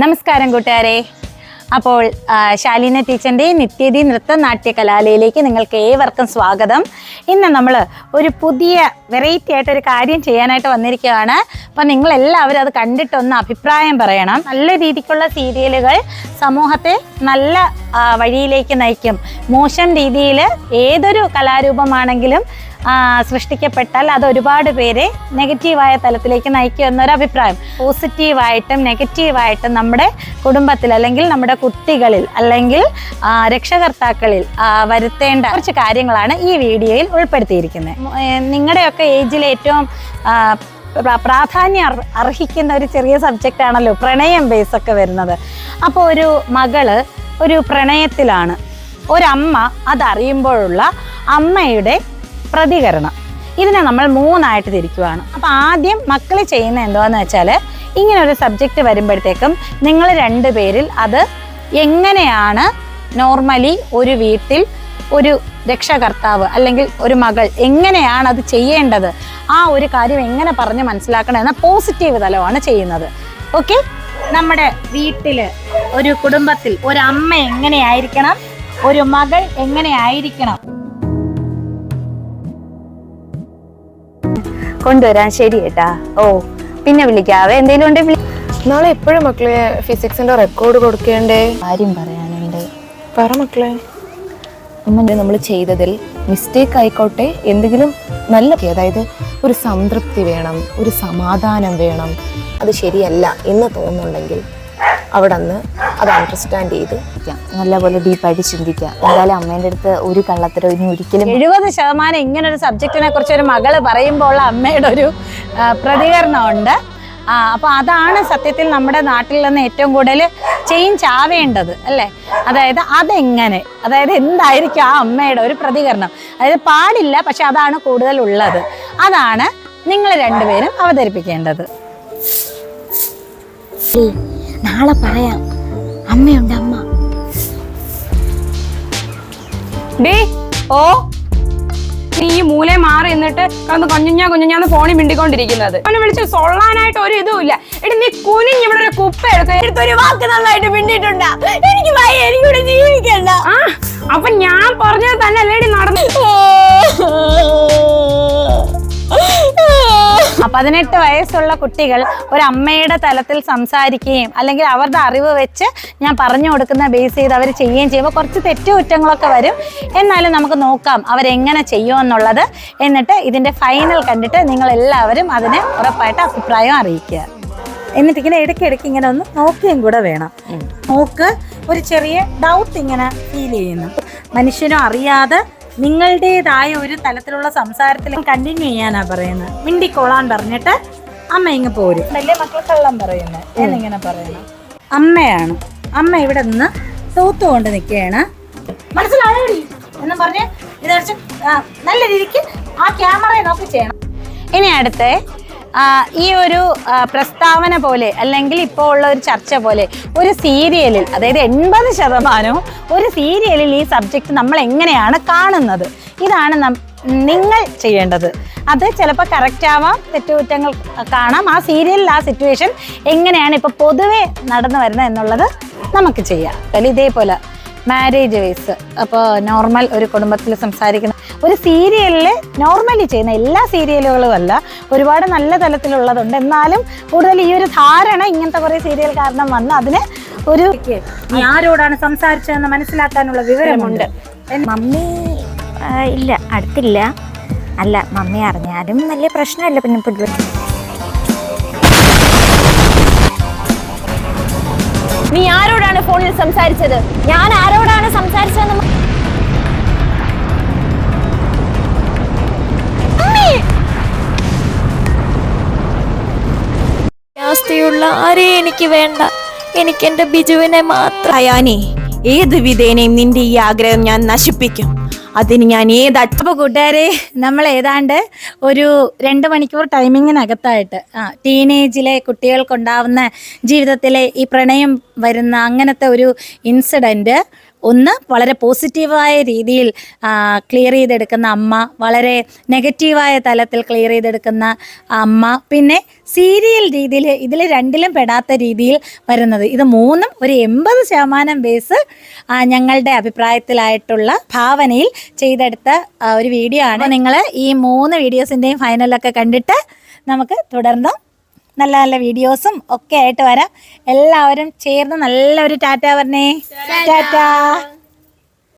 നമസ്കാരം കൂട്ടുകാരെ. അപ്പോൾ ശാലിന ടീച്ചറിന്റെ നിത്യതി നൃത്ത നാട്യ കലാലയിലേക്ക് നിങ്ങൾക്ക് ഏവർക്കും സ്വാഗതം. ഇന്ന് നമ്മൾ ഒരു പുതിയ വെറൈറ്റി ആയിട്ട് ഒരു കാര്യം ചെയ്യാനായിട്ട് വന്നിരിക്കുകയാണ്. അപ്പോൾ നിങ്ങളെല്ലാവരും അത് കണ്ടിട്ടൊന്ന് അഭിപ്രായം പറയണം. നല്ല രീതിക്കുള്ള സീരിയലുകൾ സമൂഹത്തെ നല്ല വഴിയിലേക്ക് നയിക്കും. മോശം രീതിയിൽ ഏതൊരു കലാരൂപമാണെങ്കിലും സൃഷ്ടിക്കപ്പെട്ടാൽ അത് ഒരുപാട് പേരെ നെഗറ്റീവായ തലത്തിലേക്ക് നയിക്കും എന്നൊരു അഭിപ്രായം. പോസിറ്റീവായിട്ടും നെഗറ്റീവായിട്ടും നമ്മുടെ കുടുംബത്തിൽ അല്ലെങ്കിൽ നമ്മുടെ കുട്ടികളിൽ അല്ലെങ്കിൽ രക്ഷകർത്താക്കളിൽ വരുത്തേണ്ട കുറച്ച് കാര്യങ്ങളാണ് ഈ വീഡിയോയിൽ ഉൾപ്പെടുത്തിയിരിക്കുന്നത്. നിങ്ങളുടെയൊക്കെ ഏജിൽ ഏറ്റവും പ്രാധാന്യം അർഹിക്കുന്ന ഒരു ചെറിയ സബ്ജക്റ്റ് ആണല്ലോ പ്രണയം ബേസ് ഒക്കെ വരുന്നത്. അപ്പോൾ ഒരു മകൾ ഒരു പ്രണയത്തിലാണ്. ഒരമ്മ അതറിയുമ്പോഴുള്ള അമ്മയുടെ പ്രതികരണം. ഇതിനെ നമ്മൾ മൂന്നായിട്ട് തിരിക്കുവാണ്. അപ്പോൾ ആദ്യം മക്കൾ ചെയ്യുന്ന എന്താന്ന് വെച്ചാൽ ഇങ്ങനെ ഒരു സബ്ജക്റ്റ് വരുമ്പോഴത്തേക്കും നിങ്ങൾ രണ്ടുപേരിൽ അത് എങ്ങനെയാണ് നോർമലി ഒരു വീട്ടിൽ ഒരു രക്ഷകർത്താവ് അല്ലെങ്കിൽ ഒരു മകൾ എങ്ങനെയാണ് അത് ചെയ്യേണ്ടത്? ആ ഒരു കാര്യം എങ്ങനെ പറഞ്ഞ് മനസ്സിലാക്കണം എന്ന പോസിറ്റീവ് തലമാണ് ചെയ്യുന്നത്. ഓക്കെ നമ്മുടെ വീട്ടിൽ ഒരു കുടുംബത്തിൽ ഒരു അമ്മ എങ്ങനെയായിരിക്കണം? ഒരു മകൾ എങ്ങനെയായിരിക്കണം? കൊണ്ടുവരാൻ ശരി കേട്ടാ ഓ പിന്നെ വിളിക്കാവേ. എന്തെങ്കിലും ഉണ്ടെങ്കിൽ നാളെ എപ്പോഴും മക്കളെ ഫിസിക്സിന്റെ റെക്കോർഡ് കൊടുക്കേണ്ടേ? കാര്യം പറയാനുണ്ട്. പറ മക്കളെ. നമ്മൾ ചെയ്തതിൽ മിസ്റ്റേക്ക് ആയിക്കോട്ടെ. എന്തെങ്കിലും നല്ല അതായത് ഒരു സംതൃപ്തി വേണം ഒരു സമാധാനം വേണം. അത് ശരിയല്ല എന്ന് തോന്നുന്നുണ്ടെങ്കിൽ അവിടെ നിന്ന് അത് അണ്ടർസ്റ്റാൻഡ് ചെയ്ത്. നല്ലപോലെ ഡീപ്പായിട്ട് ചിന്തിക്കാം. എന്തായാലും അമ്മേന്റെ അടുത്ത് ഒരു കള്ളത്തരം ഇനി ഒരിക്കലും എഴുപത് ശതമാനം ഇങ്ങനെ ഒരു സബ്ജക്റ്റിനെ കുറിച്ച് ഒരു മകൾ പറയുമ്പോൾ ഉള്ള അമ്മയുടെ ഒരു പ്രതികരണമുണ്ട്. ആ അപ്പോൾ അതാണ് സത്യത്തിൽ നമ്മുടെ നാട്ടിൽ നിന്ന് ഏറ്റവും കൂടുതൽ ചേഞ്ച് ആവേണ്ടത് അല്ലേ? അതായത് അതെങ്ങനെ? അതായത് എന്തായിരിക്കും ആ അമ്മയുടെ ഒരു പ്രതികരണം? അതായത് പാടില്ല പക്ഷെ അതാണ് കൂടുതൽ ഉള്ളത്. അതാണ് നിങ്ങൾ രണ്ടുപേരും അവതരിപ്പിക്കേണ്ടത്. നാളെ പറയാം. അമ്മയുണ്ട് അമ്മ. ഡേ ഓ നീ ഈ മൂലെ മാറി നിന്നിട്ട് കന്ന് കൊഞ്ഞുഞ്ഞാ കുഞ്ഞുഞ്ഞാന്ന് ഫോണിൽ മിണ്ടിക്കൊണ്ടിരിക്കുന്നത്. അവനെ വിളിച്ച് സൊള്ളാനായിട്ട് ഒരു ഇതും ഇല്ല. എടി നീ കുനിഞ്ഞ് ഇവിടെ ഒരു കുപ്പ എടുക്ക ഒരു വാക്ക് നന്നായിട്ട് മിണ്ടിട്ടുണ്ട് എനിക്ക് വയ്യ എനിക്കിവിടെ ജീവിക്കണ്ട. ആ അപ്പൊ ഞാൻ പറഞ്ഞത് തന്നെ അല്ലേടി നടന്നു? പതിനെട്ട് വയസ്സുള്ള കുട്ടികൾ ഒരു അമ്മയുടെ തലത്തിൽ സംസാരിക്കുകയും അല്ലെങ്കിൽ അവരുടെ അറിവ് വെച്ച് ഞാൻ പറഞ്ഞു കൊടുക്കുന്ന ബേസ് ചെയ്ത് അവർ ചെയ്യുകയും ചെയ്യുമ്പോൾ കുറച്ച് തെറ്റുകുറ്റങ്ങളൊക്കെ വരും. എന്നാലും നമുക്ക് നോക്കാം അവരെങ്ങനെ ചെയ്യുമെന്നുള്ളത് എന്നിട്ട് ഇതിന്റെ ഫൈനൽ കണ്ടിട്ട് നിങ്ങൾ എല്ലാവരും അതിന് ഉറപ്പായിട്ട് അഭിപ്രായം അറിയിക്കുക. എന്നിട്ട് ഇങ്ങനെ ഇടയ്ക്ക് ഇടയ്ക്ക് ഇങ്ങനെ ഒന്ന് നോക്കുകയും കൂടെ വേണം. നോക്ക് ഒരു ചെറിയ ഡൗട്ട് ഇങ്ങനെ ഫീൽ ചെയ്യുന്നു. മനുഷ്യനും അറിയാതെ നിങ്ങളുടേതായ ഒരു തലത്തിലുള്ള സംസാരത്തിൽ കണ്ടിന്യൂ ചെയ്യാനാ പറയുന്നത്. മിണ്ടിക്കോളാൻ പറഞ്ഞിട്ട് അമ്മ ഇങ്ങ് പോരും. വലിയ മക്കൾ കള്ളം പറയുന്നത് എന്നിങ്ങനെ പറയണം? അമ്മയാണ്. അമ്മ ഇവിടെ നിന്ന് തൂത്തുകൊണ്ട് നിൽക്കുകയാണ്. മനസ്സിലായി എന്ന് പറഞ്ഞ് ഇതടിച്ച് നല്ല രീതിക്ക് ആ ക്യാമറയെ നോക്കി ചെയ്യണം. ഇനി അടുത്ത് ഈ ഒരു പ്രസ്താവന പോലെ അല്ലെങ്കിൽ ഇപ്പോൾ ഉള്ള ഒരു ചർച്ച പോലെ ഒരു സീരിയലിൽ അതായത് എൺപത് ശതമാനവും ഒരു സീരിയലിൽ ഈ സബ്ജക്റ്റ് നമ്മൾ എങ്ങനെയാണ് കാണുന്നത്? ഇതാണ് നിങ്ങൾ ചെയ്യേണ്ടത്. അത് ചിലപ്പോൾ കറക്റ്റ് ആവാം തെറ്റുകുറ്റങ്ങൾ കാണാം. ആ സീരിയലിൽ ആ സിറ്റുവേഷൻ എങ്ങനെയാണ് ഇപ്പോൾ പൊതുവെ നടന്നു വരുന്നത് എന്നുള്ളത് നമുക്ക് ചെയ്യാം. അല്ല ഇതേപോലെ മാരേജ് വൈസ് അപ്പോൾ നോർമൽ ഒരു കുടുംബത്തിൽ സംസാരിക്കുന്ന ഒരു സീരിയലിൽ നോർമലി ചെയ്യുന്ന എല്ലാ സീരിയലുകളും അല്ല ഒരുപാട് നല്ല തലത്തിലുള്ളതുണ്ട്. എന്നാലും കൂടുതൽ ഈ ഒരു ധാരണ ഇങ്ങനത്തെ കുറേ സീരിയൽ കാരണം വന്ന് അതിന് ഒരു നീ ആരോടാണ് സംസാരിച്ചതെന്ന് മനസ്സിലാക്കാനുള്ള വിവരമുണ്ട്? മമ്മി ഇല്ല അടുത്തില്ല. അല്ല മമ്മി അറിഞ്ഞാലും വലിയ പ്രശ്നമല്ല പിന്നെ പൊതുവെ നീ ആരോടാണ് ഫോണിൽ സംസാരിച്ചത്? ഞാൻ ആരോടാണ് സംസാരിച്ചതെന്ന് അവസ്ഥയുള്ള ആരെയും എനിക്ക് വേണ്ട. എനിക്ക് എന്റെ ബിജുവിനെ മാത്രം. അയാനെ ഏത് വിധേനയും നിന്റെ ഈ ആഗ്രഹം ഞാൻ നശിപ്പിക്കും. അതിന് ഞാൻ ഏത് അപ്പോൾ കൂട്ടുകാരെ നമ്മൾ ഏതാണ്ട് ഒരു രണ്ട് മണിക്കൂർ ടൈമിങ്ങിനകത്തായിട്ട് ആ ടീനേജിലെ കുട്ടികൾക്കുണ്ടാവുന്ന ജീവിതത്തിലെ ഈ പ്രണയം വരുന്ന അങ്ങനത്തെ ഒരു ഇൻസിഡന്റ് ഒന്ന് വളരെ പോസിറ്റീവായ രീതിയിൽ ക്ലിയർ ചെയ്തെടുക്കുന്ന അമ്മ വളരെ നെഗറ്റീവായ തലത്തിൽ ക്ലിയർ ചെയ്തെടുക്കുന്ന അമ്മ പിന്നെ സീരിയൽ രീതിയിൽ ഇതിൽ രണ്ടിലും പെടാത്ത രീതിയിൽ വരുന്നത്. ഇത് മൂന്നും ഒരു എൺപത് ശതമാനം ബേസ് ഞങ്ങളുടെ അഭിപ്രായത്തിലായിട്ടുള്ള ഭാവനയിൽ ചെയ്തെടുത്ത ഒരു വീഡിയോ ആണ്. നിങ്ങൾ ഈ മൂന്ന് വീഡിയോസിന്റെയും ഫൈനലൊക്കെ കണ്ടിട്ട് നമുക്ക് തുടർന്നും നല്ല നല്ല വീഡിയോസും ഒക്കെ ആയിട്ട് വരാം. എല്ലാവരും ചേർന്ന് നല്ലൊരു ടാറ്റ പറഞ്ഞേ. ടാറ്റ.